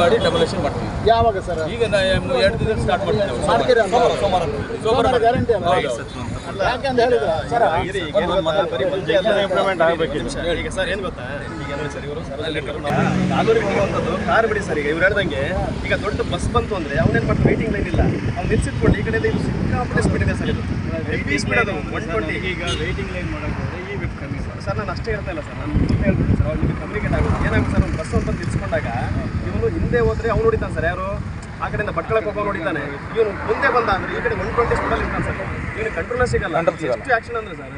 ಮಾಡಿ ಡೆಮೊಲೇಷನ್ ಮಾಡ್ತೀವಿ. ಯಾವಾಗ ಸರ್? ಈಗ ಎರಡು ದಿನ ಸ್ಟಾರ್ಟ್ ಮಾಡ್ತೀವಿ? ಸೋಮವಾರ. ಸೋಮವಾರ ಗ್ಯಾರಂಟಿ ಸರ್ ಈಗ ಸರ್. ಏನು ಗೊತ್ತಾ? ಈಗ ಸರ್ ಇವರು ನಾಗೂರಿಗೆ ಹೋಗುವಂಥದ್ದು ಕಾರ್ ಬಿಡಿ ಸರ್ ಈಗ ಇವ್ರು ಹೇಳ್ದಂಗೆ ಈಗ ದೊಡ್ಡ ಬಸ್ ಬಂತು ಅಂದ್ರೆ ಅವನೇನು ಮಾಡ್ತಾರೆ ವೇಟಿಂಗ್ ಲೈನ್ ಇಲ್ಲ. ಅವ್ನು ನಿಲ್ಸಿಟ್ಕೊಂಡು ಈ ಕಡೆ ಇದು ಸಿಕ್ಕಾಪಟ್ಟೆ ಸ್ಪೀಡ್ ಇದೆ ಸರ್ ಇದು. ಹೆವಿ ಸ್ಪೀಡ್ ಅದು ಒನ್ ಟ್ವೆಂಟಿ ಈಗ ವೇಟಿಂಗ್ ಲೈನ್ ಮಾಡೋದು ಈ ಕಮ್ಮಿ ಸರ್. ಸರ್ ನಾನು ಅಷ್ಟೇ ಇರ್ತಾ ಇಲ್ಲ ಸರ್. ನಾನು ಹೇಳ್ಬಿಟ್ಟು ಹೇಳ್ತೀನಿ ಸರ್ ಅವ್ರು ನಿಮಗೆ ಕಮ್ಯುನಿಕೇಟ್ ಆಗುತ್ತೆ ಏನಾಗುತ್ತೆ ಸರ್ ಒಂದು ಬಸ್ ಅಂತ ನಿಲ್ಸ್ಕೊಂಡಾಗ ಇವನು ಹಿಂದೆ ಹೋದ್ರೆ ಅವ್ನು ನೋಡಿತಾನೆ ಸರ್ ಯಾರು? ಆ ಕಡೆಯಿಂದ ಭಟ್ಕಳಕ್ಕೆ ಹೋಗೋ ನೋಡಿದ್ದಾನೆ. ಇವನು ಮುಂದೆ ಬಂದ ಅಂದ್ರೆ ಈ ಕಡೆ ಒನ್ ಟ್ವೆಂಟಿ ಸ್ಪೀಡಲ್ಲಿ ಇರ್ತಾನೆ ಸರ್. ಇವನು ಕಂಟ್ರೋಲ್ ಸಿಗಲ್ಲ. ಎಷ್ಟು ಆಕ್ಷನ್ ಅಂದ್ರೆ ಸರ್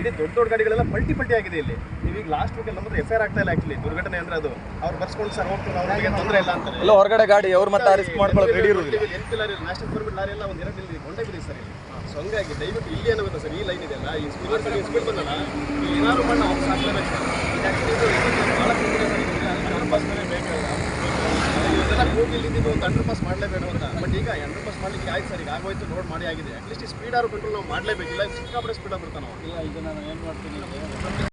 ಇಡೀ ದೊಡ್ಡ ದೊಡ್ಡ ಗಾಡಿಗಳೆಲ್ಲ ಪಲ್ಟಿ ಪಲ್ಟಿ ಆಗಿದೆ ಇಲ್ಲಿ. ನೀವೀಗ ಲಾಸ್ಟ್ ವೀಕಲ್ಲಿ ನಮ್ಮ ಎಫ್ ಐ ಆರ್ ಆಗ್ತಾ ಇಲ್ಲ ಆಕ್ಚುಲಿ ದುರ್ಘಟನೆ ಅಂದ್ರೆ ಅದು. ಅವ್ರು ಬರ್ಸ್ಕೊಂಡು ಸರ್ ಹೋಗ್ತಾರೆ ಅವ್ರಿಗೆ ತೊಂದರೆ ಇಲ್ಲ ಅಂತ ಇಲ್ಲ ಹೊರಗಡೆ ಗಾಡಿ ಅವ್ರು ಮತ್ತೆ ರಿಸ್ಕ್ ಮಾಡ್ಕೊಳ್ಳೋಕೆ ರೆಡಿ ಇರೋದು ಇಲ್ಲ ಲಾರಿ ನ್ಯಾಷನಲ್ ಪರ್ಮಿಟ್ ಲಾರಿ ಎಲ್ಲ ಒಂದು ಎರಡು ಇಲ್ಲಿ ಗೊಂಡೆ ಬಿಡಿ ಸರ್ ಇಲ್ಲಿ. ಸೊ ಹಂಗಾಗಿ ದಯವಿಟ್ಟು ಇಲ್ಲಿ ಏನಾಗುತ್ತೆ ಸರ್ ಈ ಲೈನ್ ಇದೆಯಲ್ಲ ಈ ಸ್ಪೀಡ್ ಸ್ಪೀಡ್ ಬಂದಲ್ಲ ಏನಾದ್ರು ಮಾಡಿ ಅವ್ರು ಸಾಕ್ಲೇಬೇಕು ಸರ್ ಇದು actually ಇದು ಇದು ಭಾಳ ತೊಂದರೆ ಸರ್ ಇದೆಲ್ಲ ಅಂಡರ್ ಪಾಸ್ ಮೇಲೆ ಬೇಕು ಇದೆಲ್ಲ ಹೋಗಿ ಇಲ್ಲಿ ನೀವು ಅಂಡರ್ ಪಾಸ್ ಮಾಡಲೇಬೇಡ ಅಂತ. ಬಟ್ ಈಗ ಅಂಡರ್ ಪಾಸ್ ಮಾಡಲಿಕ್ಕೆ ಆಯ್ತು ಸರ್, ಈಗ ಆಗೋಯ್ತು ರೋಡ್ ಮಾಡಿ ಆಗಿದೆ. ಅಟ್ಲೀಸ್ಟ್ ಸ್ಪೀಡ್ ಆರು ಕಂಟ್ರೋಲ್ ನಾವು ಮಾಡಲೇಬೇಕಿಲ್ಲ ಸಿಕ್ಕಾಪಡೆ ಸ್ಪೀಡ್ ಆಗ್ಬಿಡ್ತಾನೆ ನಾವು ಇಲ್ಲ, ಈಗ ನಾನು ಏನು ಮಾಡ್ತೀನಿ